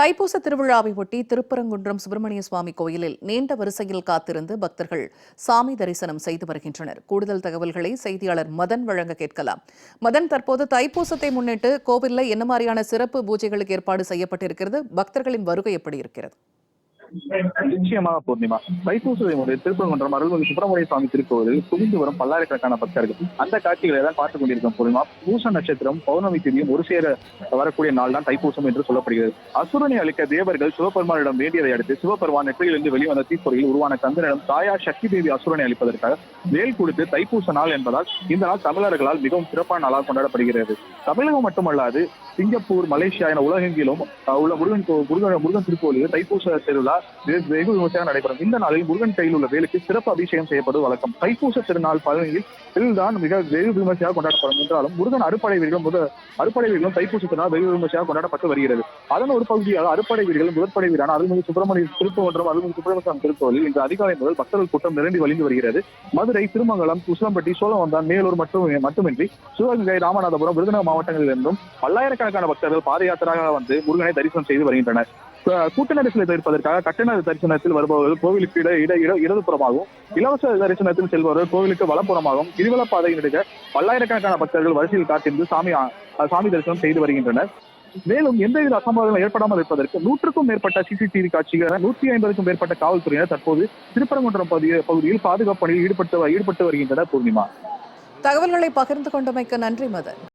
தைப்பூச திருவிழாவை ஒட்டி திருப்பரங்குன்றம் சுப்பிரமணிய சுவாமி கோயிலில் நீண்ட வரிசையில் காத்திருந்து பக்தர்கள் சாமி தரிசனம் செய்து வருகின்றனர். கூடுதல் தகவல்களை செய்தியாளர் மதன் வழங்க கேட்கலாம். மதன் தற்போது தைப்பூசத்தை முன்னிட்டு கோவிலில் என்ன மாதிரியான சிறப்பு பூஜைகளுக்கு ஏற்பாடு செய்யப்பட்டிருக்கிறது? பக்தர்களின் வருகை எப்படி இருக்கிறது? நிச்சயமாக பூர்ணிமா. தைப்பூசத்தை திருப்பரங்குன்றம் அருள்மிகு சுப்பிரமணிய சுவாமி திருக்கோவில் குவிந்து வரும் பல்லாயிரக்கணக்கான பக்தர்கள். அந்த காட்சிகளை தான் பார்த்துக் கொண்டிருக்கும் பூர்ணிமா பூச நட்சத்திரம் பௌர்ணமி திதியும் ஒரு சேர வரக்கூடிய நாள் தான் தைப்பூசம் என்று சொல்லப்படுகிறது. அசுரனை அளிக்க தேவர்கள் சிவபெருமானிடம் வேண்டியதை அடுத்து சிவபெருமான் நெற்றியிலிருந்து வெளிவந்த தீப்பொறியில் உருவான கந்தனிடம் தாயா சக்தி தேவி அசுரனை அளிப்பதற்காக வேல் கொடுத்து தைப்பூச நாள் என்பதால் இந்த நாள் தமிழர்களால் மிகவும் சிறப்பான நாளாக கொண்டாடப்படுகிறது. தமிழகம் மட்டுமல்லாது சிங்கப்பூர் மலேசியா என உலகெங்கிலும் உள்ள முருகன் முருகன் முருகன் திருக்கோவிலில் தைப்பூச திருவிழா வெகு விமர்சையாக நடைபெறும். இந்த நாளில் முருகன் கையில் உள்ள வேலுக்கு சிறப்பு அபிஷேகம் செய்யப்படுவது வழக்கம். தைப்பூச திருநாள் பழனியில் தான் மிக வெகு விமர்சையாக கொண்டாடப்படும். என்றாலும் முருகன் அறுப்படை வீரர்களும் முத அறுப்படை வீரர்களும் தைப்பூச திருநாள் வெகு விமர்சையாக கொண்டாடப்பட்டு வருகிறது. அதன் ஒரு பகுதியாக அறுப்படை வீரர்கள் முதற்படை வீரான அருள்மிகு சுப்பிரமணிய திருப்பவன்றம் அருள்மிகு சுப்பிரமணியம் சுவாமி இன்று அதிகாலை முதல் பக்தர்கள் கூட்டம் நிரம்பி வழிந்து வருகிறது. மதுரை திருமங்கலம் உசிலம்பட்டி சோழவந்தான் மேலூர் மற்றும் மட்டுமின்றி சிவகங்கை ராமநாதபுரம் விருதுநகர் மாவட்டங்களில் இருந்தும் பல்லாயிரக்கணக்கான பக்தர்கள் பாத யாத்திராக வந்து முருகனை தரிசனம் செய்து வருகின்றனர். கூட்ட நெரிசலை தவிர்ப்பதற்காக கட்டண தரிசனத்தில் வருபவர்கள் கோவிலுக்கு இட இட இட இடதுபுறமாகவும் இலவச தரிசனத்தில் செல்பவர்கள் கோவிலுக்கு வலப்புறமாகவும் கிரிவல பாதை நெடுக பல்லாயிரக்கணக்கான பக்தர்கள் வரிசையில் காத்திருந்து சாமி சாமி தரிசனம் செய்து வருகின்றனர். மேலும் எந்தவித அசம்பாவிதம் ஏற்படாமல் இருப்பதற்கு நூற்றுக்கும் மேற்பட்ட சிசிடிவி காட்சிகள் நூத்தி ஐம்பதுக்கும் மேற்பட்ட காவல்துறையினர் தற்போது திருப்பரங்குன்றம் பகுதியில் பாதுகாப்பு பணியில் ஈடுபட்டு ஈடுபட்டு வருகின்றனர் பூர்ணிமா. தகவல்களை பகிர்ந்து கொண்டமைக்கு நன்றி மதன்.